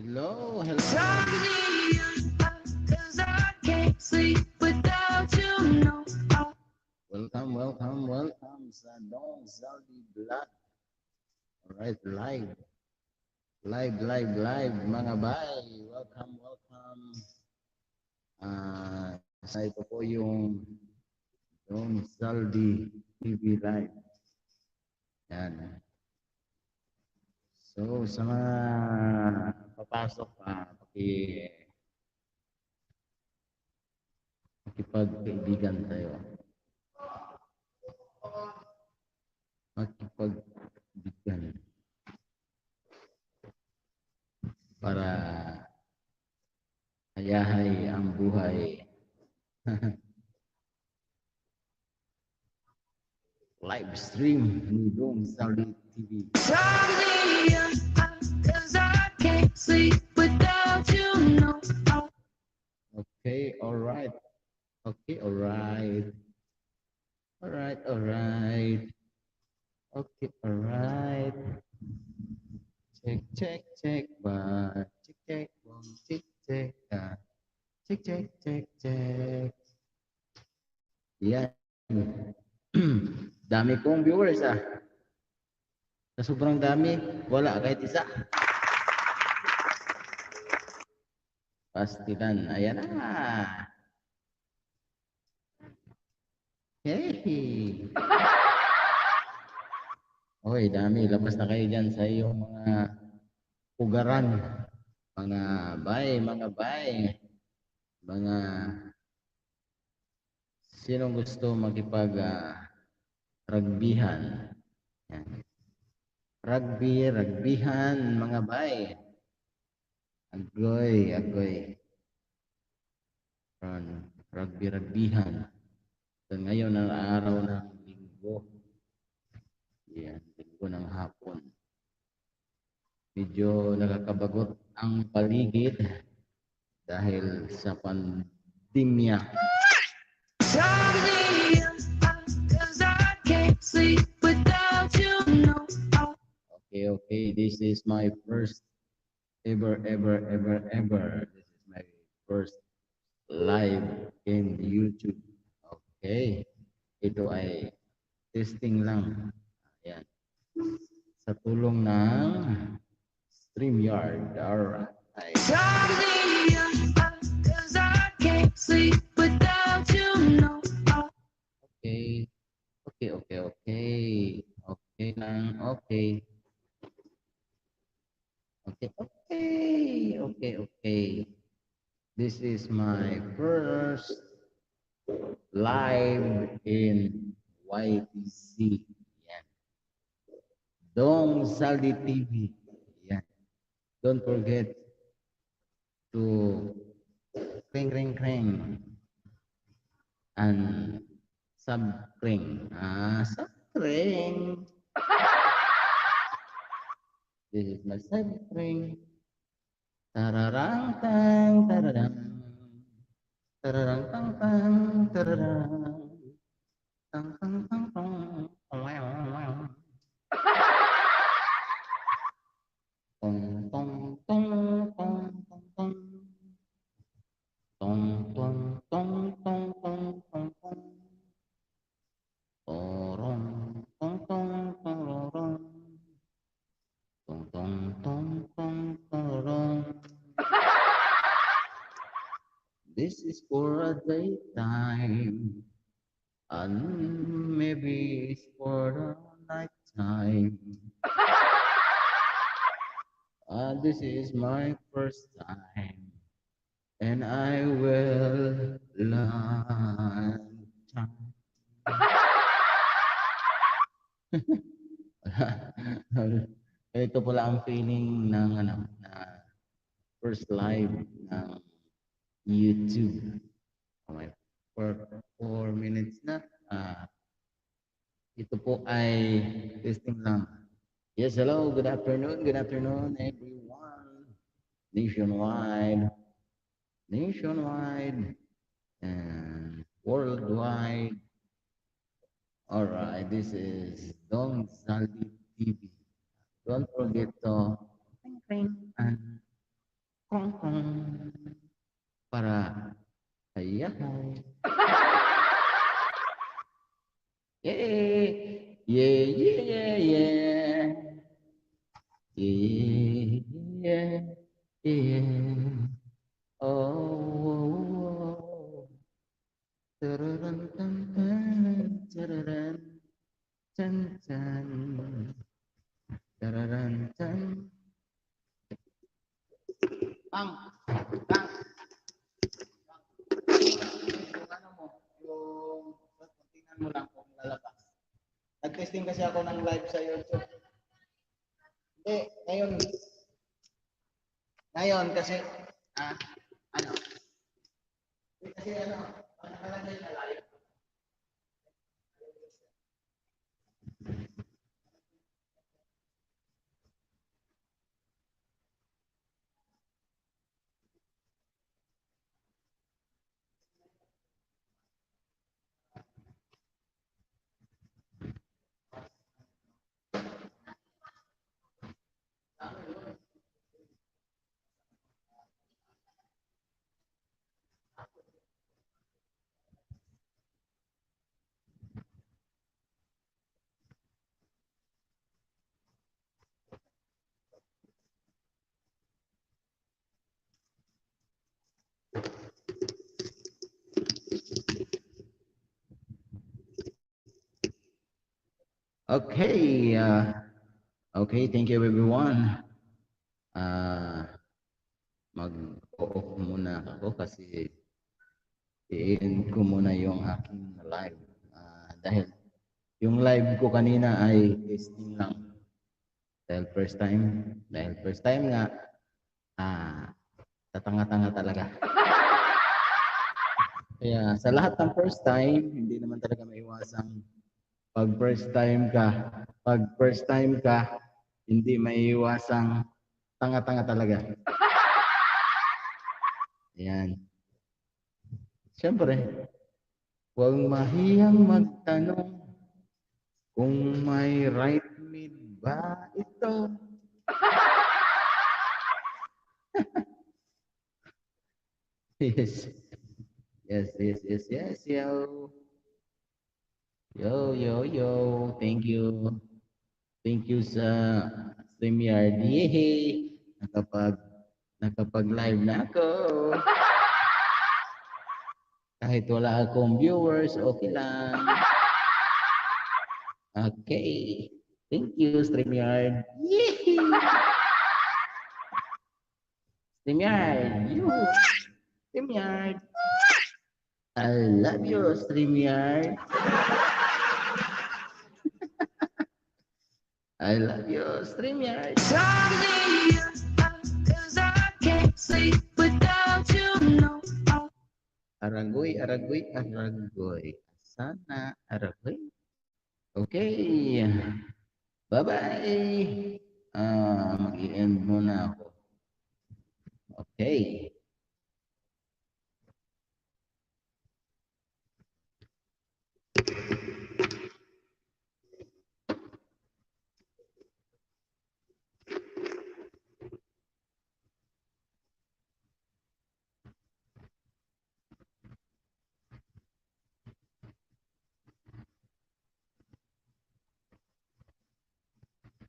Hello, hello. Welcome, welcome, welcome sa Don Zaldi Vlog. Alright, live. Live, live, live, mga bay. Welcome, welcome. Ah, sa ito po yung Don Zaldi TV Live. Yan. So, sa mga papasok pa, paki makipagkaibigan tayo. Makipagkaibigan. Para hayahay ang buhay. Live stream ni Dong Sali TV. Cause I can't sleep without you, no. Okay, all right. Okay, all right. All right, all right. Okay, all right. Check, check, check, ba. Check, check, one, check, check, ah. Check, check, check, check. Yan. dami kong viewers ah. Sa sobrang dami, wala kahit isa. Pastilan. Ayan na. Hey. Oy, dami. Labas na kayo dyan sa iyong mga pugaran. Mga bay, mga bay. Mga sinong gusto makipag ah, rugbyhan. Yan. Rugby, rugbyhan, mga bay. Agoy, agoy. Run, rugby, rugbyhan. So, ngayon ang araw ng linggo. Yan, linggo ng hapon. Medyo nakakabagot ang paligid dahil sa pandemya. Okay, okay, this is my first ever, ever, ever, ever. This is my first live in YouTube. Okay. Ito ay testing lang. Ayan. Sa tulong ng StreamYard. Alright. Okay. Okay, okay, okay. Okay lang. Okay. Okay, okay. Okay, okay. This is my first live in YTC. Yan. Dong Saldi TV. Yeah. Don't forget to ring, ring, ring. And sub ring. Ah, sub ring. This is my sub ring. Tararang tang tararang. Tararang tang tang tararang. Tang tang tang tang. Wow, wow. Tong tong tong tong. Tong tong tong This is for a daytime, and maybe it's for the nighttime. Uh, this is my first time, and I will learn. Ito pala ang feeling ng ano na first live YouTube. Okay. For four minutes na. Ah, ito po ay testing lang. Yes, hello. Good afternoon. Good afternoon, everyone. Nationwide. Nationwide. And worldwide. All right. This is Dong Saldi TV. Don't forget to ring, ring, and Kong kong. para ayah ye ye ye ye ye. Ye ye ye oh. Terang tampan ceraran cancan ceraran can bang bang. Nag-testing kasi ako ng live sa YouTube. Hindi, ngayon, ngayon kasi, ah, ano, kasi ano, nakalagay na live. Okay, uh, okay, thank you everyone. Ah, mag-off muna ako kasi i-end ko muna yung aking live. Ah, dahil yung live ko kanina ay testing lang. Dahil first time, dahil first time nga, ah, tatanga-tanga talaga. Kaya sa lahat ng first time, hindi naman talaga maiwasang pag first time ka, pag first time ka, hindi maiiwasang tanga-tanga talaga. Ayan. Siyempre, huwag mahiyang magtanong kung may right mid ba ito. yes. Yes, yes, yes, yes, yo. Yo, yo, yo. Thank you. Thank you sa StreamYard. Yehey! Nakapag, nakapag-live na ako. Kahit wala akong viewers, okay lang. Okay. Thank you, StreamYard. Yehey! StreamYard. You. StreamYard. I love you, StreamYard. I love you, StreamYard. Aragoy, aragoy, aragoy. Sana, aragoy. Okay. Bye-bye. Ah, mag-i-end muna ako. Okay.